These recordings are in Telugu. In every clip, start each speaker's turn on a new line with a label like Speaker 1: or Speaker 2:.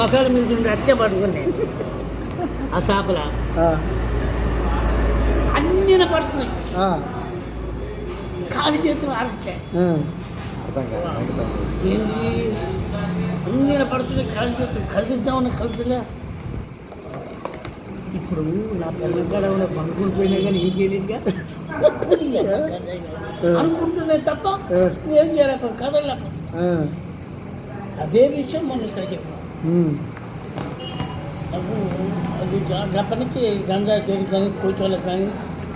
Speaker 1: మొక్కల మీద ఉండి అట్టే పడుకున్నాయి ఆ చేపల
Speaker 2: ఆ,
Speaker 1: అన్ని పడుతున్నాయి
Speaker 2: ఆ,
Speaker 1: కాలు చేతులు ఆడట్లే
Speaker 2: ఆ.
Speaker 1: ఏంది అన్ని పడుతున్నాయి కాలు చేతులు కలిద్దామని కలిసిలే ఇప్పుడు నా పిల్లల కాడ ఉన్న పనుకుని పోయినా కానీ ఏం చేయలేదుగా అనుకుంటున్నాయి తప్ప ఏం చేయలేక కదలేక
Speaker 2: ఆ,
Speaker 1: అదే విషయం మనం ఇక్కడ చెప్పాం
Speaker 2: ఉమ్,
Speaker 1: నాకు అది గ- గప్ప నుంచి గంజాయి తేలి కానీ కూర్చోళ్ళకి కానీ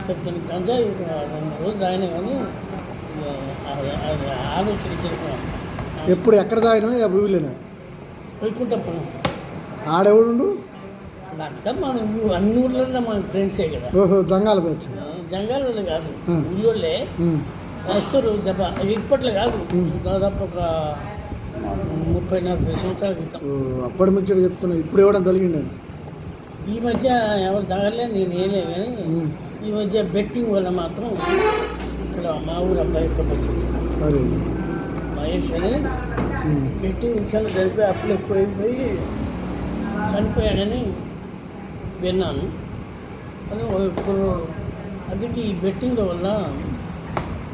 Speaker 1: చెప్తాను. గంజాయి రెండు రోజులు తాగినా కానీ ఆ- ఆలోచన
Speaker 2: ఎప్పుడు ఎక్కడ తాగినా
Speaker 1: పోయికుంటా పోయినాం
Speaker 2: ఆడెవడుండు?
Speaker 1: అంతా మనం అన్ని ఊర్లలో మన ఫ్రెండ్సే కదా.
Speaker 2: ఓహో జంగాల బ్యాచ్.
Speaker 1: జంగాలలో కాదు. ఊళ్ళోళ్ళే వస్తారు దెబ్బ. ఇప్పట్లో కాదు. దాదాపు ఒక ముప్పై నలభై సంవత్సరాల క్రితం.
Speaker 2: అప్పటి ముచ్చట చెప్తున్నా ఇప్పుడు ఇవ్వడం తలిగిండే?
Speaker 1: ఈ మధ్య ఎవరు తాగలే నేను ఏలే కానీ ఈ మధ్య బెట్టింగ్ వల్ల మాత్రం ఇక్కడ మా ఊరు అబ్బాయి
Speaker 2: అదే
Speaker 1: మహేష్ అని బెట్టింగ్ విషయాలు జరిపి అప్పులు ఎక్కువైపోయి చనిపోయాడని విన్నాను. కుర్రోడు అందుకే ఈ బెట్టింగ్ వల్ల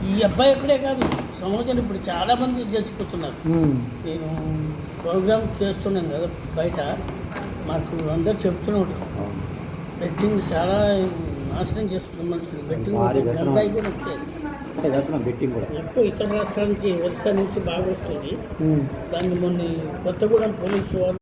Speaker 1: ఈ అబ్బాయి ఒక్కడే కాదు. సమాజం ఇప్పుడు చాలామంది చచ్చిపోతున్నారు. నేను ప్రోగ్రామ్ చేస్తున్నాను కదా బయట. మాకు అందరు చెప్తున్నాడు బెట్టింగ్ చాలా నాశనం చేస్తున్న మనుషులు. బెట్టింగ్. గంజాయి కూడా వచ్చేది.
Speaker 3: బెట్టింగ్ కూడా.
Speaker 1: ఎక్కువ ఇతర రాష్ట్రానికి ఒరిస్సా నుంచి బాగా వస్తుంది. దాన్ని మొన్న కొత్తగూడెం పోలీసు వాళ్ళు